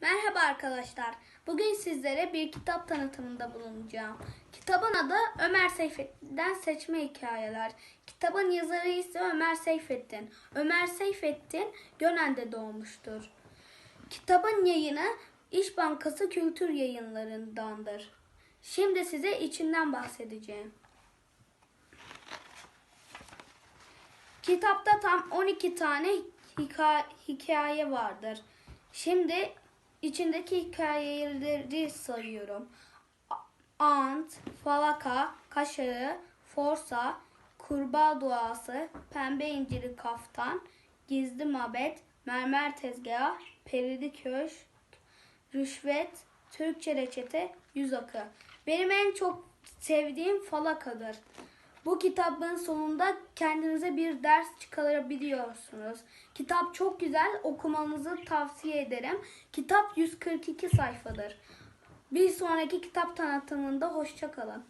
Merhaba arkadaşlar. Bugün sizlere bir kitap tanıtımında bulunacağım. Kitabın adı Ömer Seyfettin'den Seçme Hikayeler. Kitabın yazarı ise Ömer Seyfettin. Ömer Seyfettin Gönen'de doğmuştur. Kitabın yayını İş Bankası Kültür Yayınlarındandır. Şimdi size içinden bahsedeceğim. Kitapta tam 12 tane hika- hikaye vardır. Şimdi içindeki hikayeleri sayıyorum. Ant, Falaka, Kaşarı, Forsa, Kurbağa Duası, Pembe İnciri Kaftan, Gizli Mabet, Mermer Tezgahı, Perili Köşk, Rüşvet, Türkçe Reçete, Yüz Akı. Benim en çok sevdiğim Falaka'dır. Bu kitabın sonunda kendinize bir ders çıkarabiliyorsunuz. Kitap çok güzel, okumanızı tavsiye ederim. Kitap 142 sayfadır. Bir sonraki kitap tanıtımında hoşça kalın.